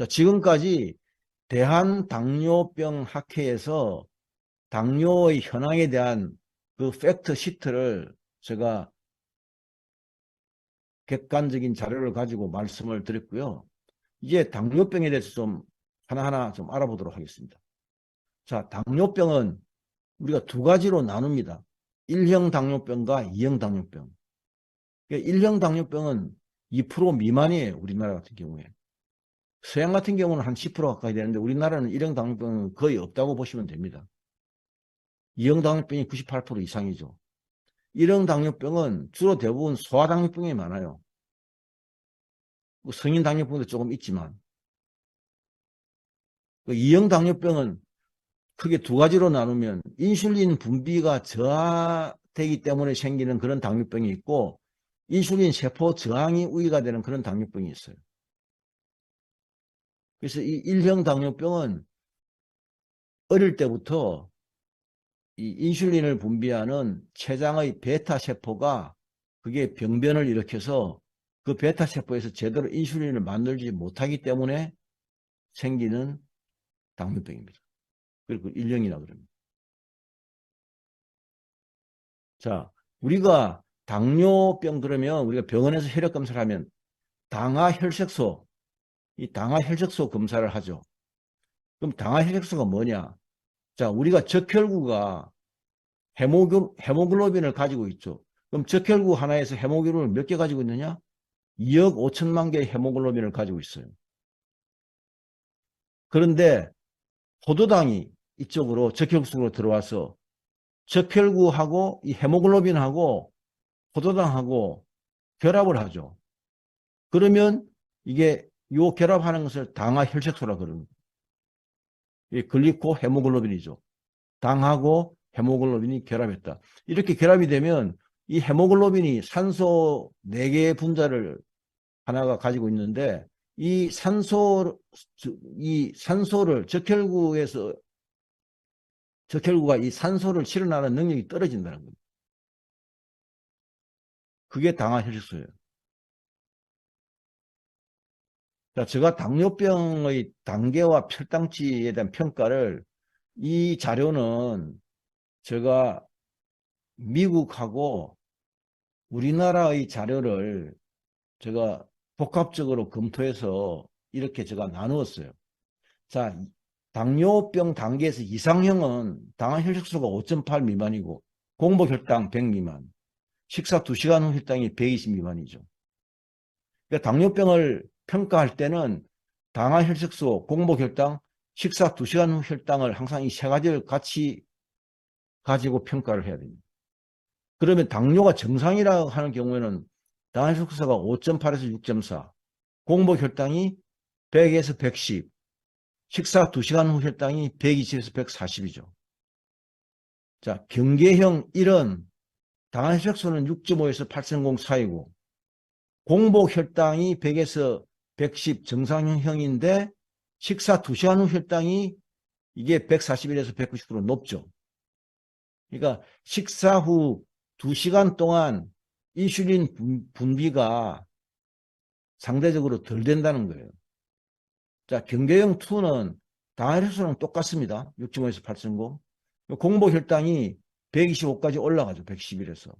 자, 지금까지 대한당뇨병 학회에서 당뇨의 현황에 대한 그 팩트 시트를 제가 객관적인 자료를 가지고 말씀을 드렸고요. 이제 당뇨병에 대해서 좀 하나하나 좀 알아보도록 하겠습니다. 자, 당뇨병은 우리가 두 가지로 나눕니다. 1형 당뇨병과 2형 당뇨병. 그러니까 1형 당뇨병은 2% 미만이에요. 우리나라 같은 경우에. 서양 같은 경우는 한 10% 가까이 되는데 우리나라는 1형 당뇨병은 거의 없다고 보시면 됩니다. 2형 당뇨병이 98% 이상이죠. 1형 당뇨병은 주로 대부분 소아 당뇨병이 많아요. 뭐 성인 당뇨병도 조금 있지만 2형 당뇨병은 크게 두 가지로 나누면 인슐린 분비가 저하되기 때문에 생기는 그런 당뇨병이 있고 인슐린 세포 저항이 우위가 되는 그런 당뇨병이 있어요. 그래서 이 1형 당뇨병은 어릴 때부터 이 인슐린을 분비하는 췌장의 베타 세포가 그게 병변을 일으켜서 그 베타 세포에서 제대로 인슐린을 만들지 못하기 때문에 생기는 당뇨병입니다. 그리고 1형이라 그럽니다. 자, 우리가 당뇨병 그러면 우리가 병원에서 혈액 검사를 하면 당화혈색소, 이 당화혈색소 검사를 하죠. 그럼 당화혈색소가 뭐냐? 자, 우리가 적혈구가 헤모글, 헤모글로빈을 가지고 있죠. 그럼 적혈구 하나에서 헤모글로빈을 몇 개 가지고 있느냐? 2억 5천만 개의 헤모글로빈을 가지고 있어요. 그런데 포도당이 이쪽으로 적혈구 속으로 들어와서 적혈구하고 이 헤모글로빈하고 포도당하고 결합을 하죠. 그러면 이게 요 결합하는 것을 당화 혈색소라 그럽니다. 이 글리코 헤모글로빈이죠. 당하고 헤모글로빈이 결합했다. 이렇게 결합이 되면 이 헤모글로빈이 산소 4개의 분자를 하나가 가지고 있는데 이 산소 이 산소를 적혈구에서 적혈구가 이 산소를 실어나는 능력이 떨어진다는 겁니다. 그게 당화 혈색소예요. 자, 제가 당뇨병의 단계와 혈당치에 대한 평가를 이 자료는 제가 미국하고 우리나라의 자료를 제가 복합적으로 검토해서 이렇게 제가 나누었어요. 자, 당뇨병 단계에서 이상형은 당화혈색소가 5.8 미만이고 공복 혈당 100 미만, 식사 2시간 후 혈당이 120 미만이죠. 그러니까 당뇨병을 평가할 때는 당화 혈색소, 공복 혈당, 식사 2시간 후 혈당을 항상 이 세 가지를 같이 가지고 평가를 해야 됩니다. 그러면 당뇨가 정상이라고 하는 경우에는 당화 혈색소가 5.8에서 6.4, 공복 혈당이 100에서 110, 식사 2시간 후 혈당이 120에서 140이죠. 자, 경계형 1은 당화혈색소는 6.5에서 8.0 사이고 공복 혈당이 100에서 110 정상형인데 식사 2시간 후 혈당이 이게 141에서 190% 높죠. 그러니까 식사 후 2시간 동안 인슐린 분비가 상대적으로 덜 된다는 거예요. 자, 경계형 2는 당화혈수랑 똑같습니다. 6.5에서 8.0. 공복 혈당이 125까지 올라가죠. 111에서.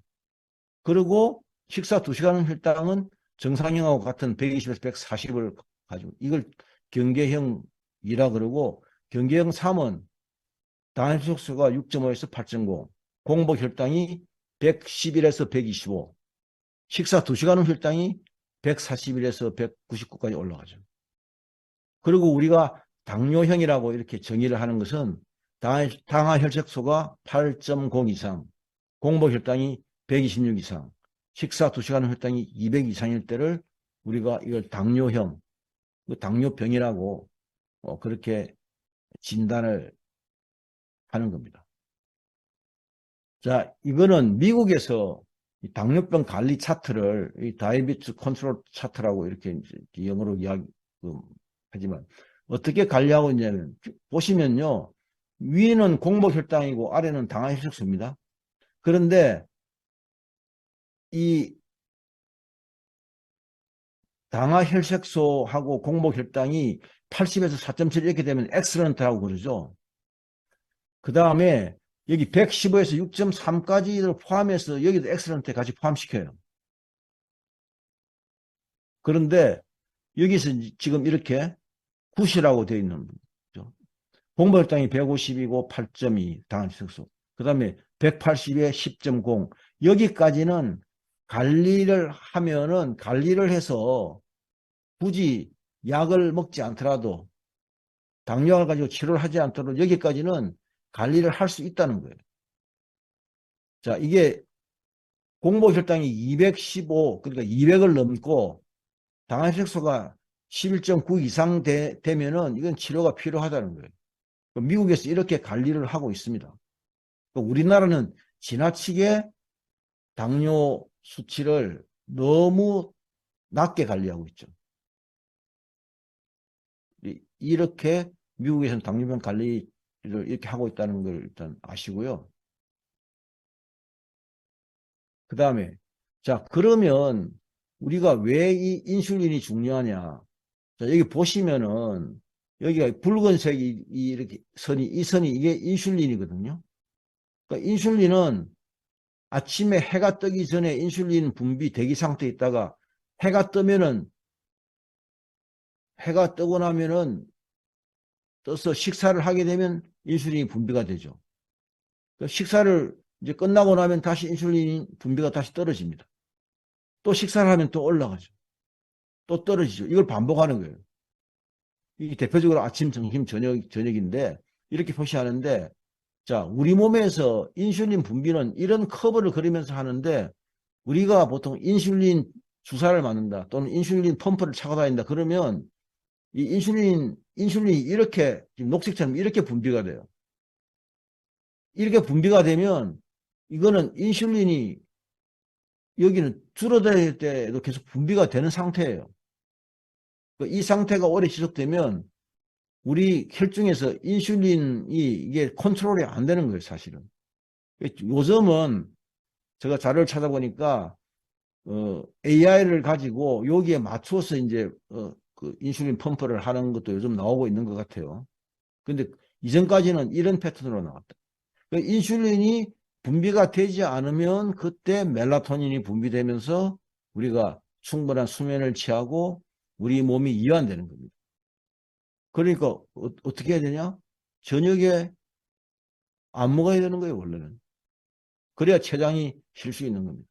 그리고 식사 2시간 혈당은 정상형하고 같은 120에서 140을 가지고 이걸 경계형 2라 그러고 경계형 3은 당화혈수가 6.5에서 8.0 공복 혈당이 111에서 125 식사 2시간 후 혈당이 141에서 199까지 올라가죠. 그리고 우리가 당뇨형이라고 이렇게 정의를 하는 것은 당화혈색소가 8.0 이상, 공복 혈당이 126 이상, 식사 2시간 후 혈당이 200 이상일 때를 우리가 이걸 당뇨형, 그 당뇨병이라고 어, 그렇게 진단을 하는 겁니다. 자, 이거는 미국에서 당뇨병 관리 차트를 이 다이비트 컨트롤 차트라고 이렇게 영어로 이야기 그, 하지만 어떻게 관리하고 있냐면 보시면요 위에는 공복 혈당이고 아래는 당화혈색소입니다. 그런데 이 당화 혈색소하고 공복 혈당이 80에서 4.7 이렇게 되면 엑스런트라고 그러죠. 그 다음에 여기 115에서 6.3까지를 포함해서 여기도 엑스런트에 같이 포함시켜요. 그런데 여기서 지금 이렇게 굿이라고 되어 있는 거죠. 공복혈당이 150이고 8.2 당화혈색소. 그 다음에 180에 10.0 여기까지는 관리를 하면은 관리를 해서 굳이 약을 먹지 않더라도 당뇨를 가지고 치료를 하지 않더라도 여기까지는 관리를 할 수 있다는 거예요. 자, 이게 공복 혈당이 215, 그러니까 200을 넘고 당화혈색소가 11.9 이상 되, 면은 이건 치료가 필요하다는 거예요. 미국에서 이렇게 관리를 하고 있습니다. 우리나라는 지나치게 당뇨 수치를 너무 낮게 관리하고 있죠. 이렇게 미국에서는 당뇨병 관리를 이렇게 하고 있다는 걸 일단 아시고요. 그 다음에 자 그러면 우리가 왜 이 인슐린이 중요하냐 자 여기 보시면은 여기가 붉은색이 이렇게 선이 이 선이 이게 인슐린이거든요. 그러니까 인슐린은 아침에 해가 뜨기 전에 인슐린 분비 대기 상태에 있다가 해가 뜨면은 해가 뜨고 나면은 떠서 식사를 하게 되면 인슐린이 분비가 되죠. 그러니까 식사를 이제 끝나고 나면 다시 인슐린 분비가 다시 떨어집니다. 또 식사를 하면 또 올라가죠. 또 떨어지죠. 이걸 반복하는 거예요. 이게 대표적으로 아침, 점심, 저녁, 저녁인데 이렇게 표시하는데 자, 우리 몸에서 인슐린 분비는 이런 커브를 그리면서 하는데 우리가 보통 인슐린 주사를 맞는다 또는 인슐린 펌프를 차고 다닌다 그러면 이 인슐린 인슐린이 이렇게 녹색처럼 이렇게 분비가 돼요. 이렇게 분비가 되면 이거는 인슐린이 여기는 줄어들 때도 계속 분비가 되는 상태예요. 이 상태가 오래 지속되면 우리 혈중에서 인슐린이 이게 컨트롤이 안 되는 거예요, 사실은. 요즘은 제가 자료를 찾아보니까 어, AI를 가지고 여기에 맞춰서 이제 어, 그 인슐린 펌프를 하는 것도 요즘 나오고 있는 것 같아요. 근데 이전까지는 이런 패턴으로 나왔다. 그 인슐린이 분비가 되지 않으면 그때 멜라토닌이 분비되면서 우리가 충분한 수면을 취하고 우리 몸이 이완되는 겁니다. 그러니까 어, 떻게 해야 되냐? 저녁에 안 먹어야 되는 거예요, 원래는. 그래야 췌장이 쉴 수 있는 겁니다.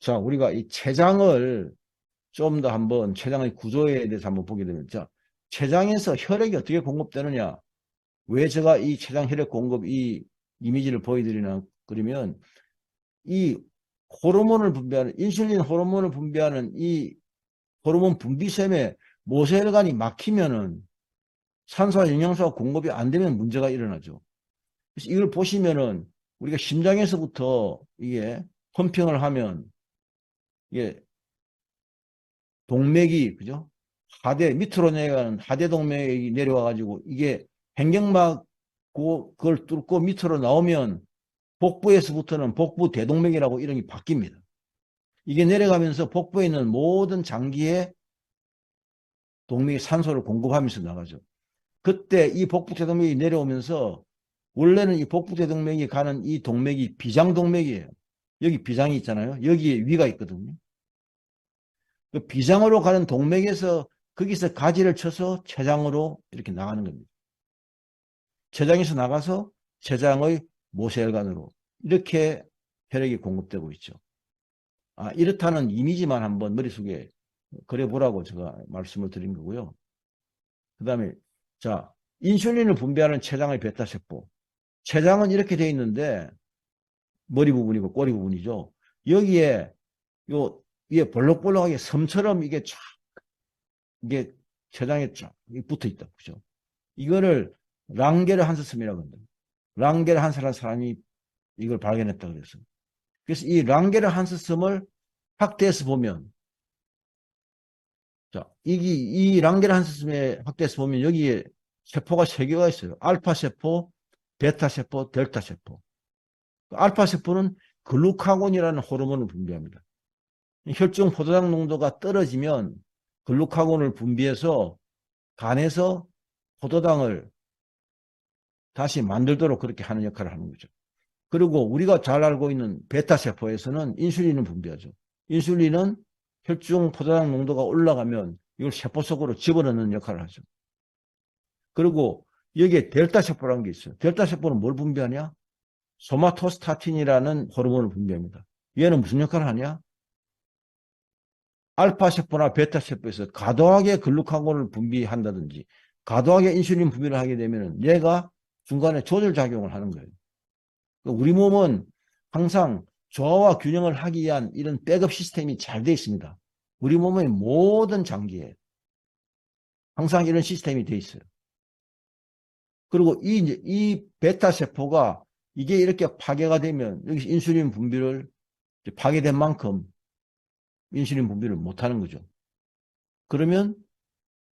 자, 우리가 이 췌장을 좀 더 한번 췌장의 구조에 대해서 한번 보게 되면 자, 췌장에서 혈액이 어떻게 공급되느냐? 왜 제가 이 췌장 혈액 공급 이 이미지를 보여드리나 그러면 이 호르몬을 분비하는 인슐린 호르몬을 분비하는 이 호르몬 분비샘에 모세혈관이 막히면은 산소와 영양소가 공급이 안 되면 문제가 일어나죠. 그래서 이걸 보시면은 우리가 심장에서부터 이게 펌핑을 하면 이게 동맥이 그죠? 하대 밑으로 내려가는 하대 동맥이 내려와 가지고 이게 횡격막 그걸 뚫고 밑으로 나오면 복부에서부터는 복부 대동맥이라고 이름이 바뀝니다. 이게 내려가면서 복부에 있는 모든 장기에 동맥이 산소를 공급하면서 나가죠. 그때 이 복부대동맥이 내려오면서 원래는 이 복부대동맥이 가는 이 동맥이 비장동맥이에요. 여기 비장이 있잖아요. 여기에 위가 있거든요. 그 비장으로 가는 동맥에서 거기서 가지를 쳐서 췌장으로 이렇게 나가는 겁니다. 췌장에서 나가서 췌장의 모세혈관으로 이렇게 혈액이 공급되고 있죠. 아, 이렇다는 이미지만 한번 머릿속에 그려보라고 제가 말씀을 드린 거고요. 그 다음에 자 인슐린을 분비하는 췌장의 베타세포 췌장은 이렇게 돼 있는데 머리 부분이고 꼬리 부분이죠. 여기에 요 위에 볼록볼록하게 섬처럼 이게 쫙 이게 췌장에 쫙 붙어 있다. 그죠? 이거를 랑게르 한스섬이라고 합니다. 랑게르 한스라는 사람이 이걸 발견했다 그랬어요. 그래서 이 랑게르 한스섬을 확대해서 보면 자, 이게, 이 랑겔 한스섬의 확대해서 보면 여기에 세포가 세 개가 있어요. 알파 세포, 베타 세포, 델타 세포. 알파 세포는 글루카곤이라는 호르몬을 분비합니다. 혈중 포도당 농도가 떨어지면 글루카곤을 분비해서 간에서 포도당을 다시 만들도록 그렇게 하는 역할을 하는 거죠. 그리고 우리가 잘 알고 있는 베타 세포에서는 인슐린을 분비하죠. 인슐린은 혈중 포도당 농도가 올라가면 이걸 세포 속으로 집어넣는 역할을 하죠. 그리고 여기에 델타 세포라는 게 있어요. 델타 세포는 뭘 분비하냐? 소마토스타틴이라는 호르몬을 분비합니다. 얘는 무슨 역할을 하냐? 알파 세포나 베타 세포에서 과도하게 글루카곤을 분비한다든지 과도하게 인슐린 분비를 하게 되면 얘가 중간에 조절 작용을 하는 거예요. 그러니까 우리 몸은 항상 조화와 균형을 하기 위한 이런 백업 시스템이 잘 되어 있습니다. 우리 몸의 모든 장기에 항상 이런 시스템이 되어 있어요. 그리고 이, 이 베타 세포가 이게 이렇게 파괴가 되면 여기 인슐린 분비를 파괴된 만큼 인슐린 분비를 못하는 거죠. 그러면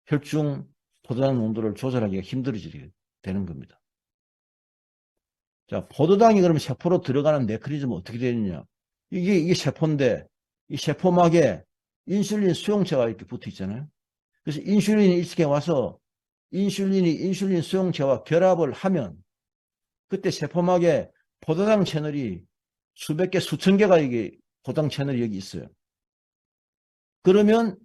혈중 포도당 농도를 조절하기가 힘들어지게 되는 겁니다. 자, 포도당이 그러면 세포로 들어가는 메커니즘은 어떻게 되느냐? 이게, 이게 세포인데, 이 세포막에 인슐린 수용체가 이렇게 붙어 있잖아요. 그래서 인슐린이 이렇게 와서 인슐린이 인슐린 수용체와 결합을 하면 그때 세포막에 포도당 채널이 수백 개, 수천 개가 이게 포도당 채널이 여기 있어요. 그러면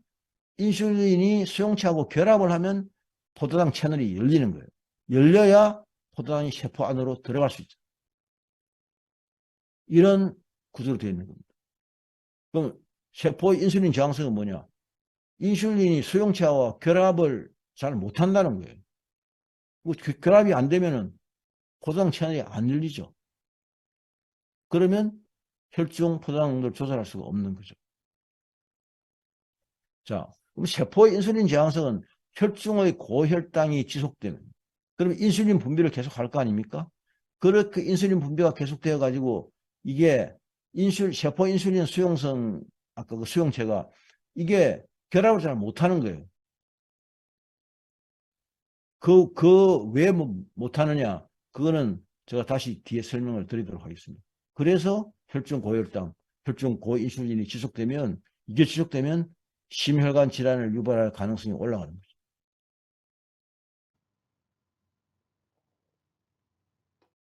인슐린이 수용체하고 결합을 하면 포도당 채널이 열리는 거예요. 열려야 포도당이 세포 안으로 들어갈 수 있죠. 이런 구조로 되어 있는 겁니다. 그럼 세포의 인슐린 저항성은 뭐냐? 인슐린이 수용체와 결합을 잘 못한다는 거예요. 뭐그 결합이 안 되면은 포도당 채널이 안 열리죠. 그러면 혈중 포도당 농도를 조절할 수가 없는 거죠. 자, 그럼 세포의 인슐린 저항성은 혈중의 고혈당이 지속되는 그러면 인슐린 분비를 계속 할 거 아닙니까? 그렇게 인슐린 분비가 계속되어 가지고 이게 인슐 세포 인슐린 수용성 아까 그 수용체가 이게 결합을 잘 못하는 거예요. 그, 그, 왜 못하느냐? 그거는 제가 다시 뒤에 설명을 드리도록 하겠습니다. 그래서 혈중 고혈당, 혈중 고인슐린이 지속되면, 이게 지속되면 심혈관 질환을 유발할 가능성이 올라가는 거죠.